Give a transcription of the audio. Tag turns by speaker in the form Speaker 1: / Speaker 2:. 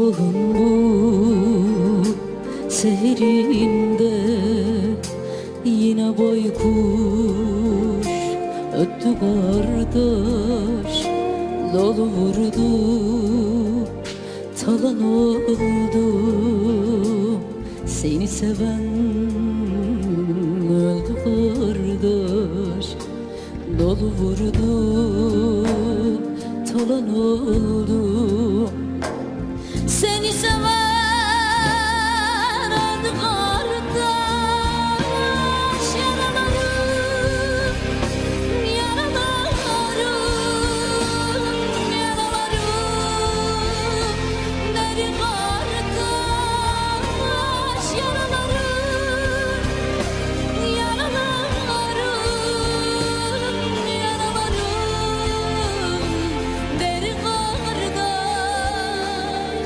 Speaker 1: Sabahın bu seherinde Yine baykuş öttü kardeş Dolu vurdu talan oldu. Seni seven öldü kardeş Dolu vurdu talan oldu Seni seven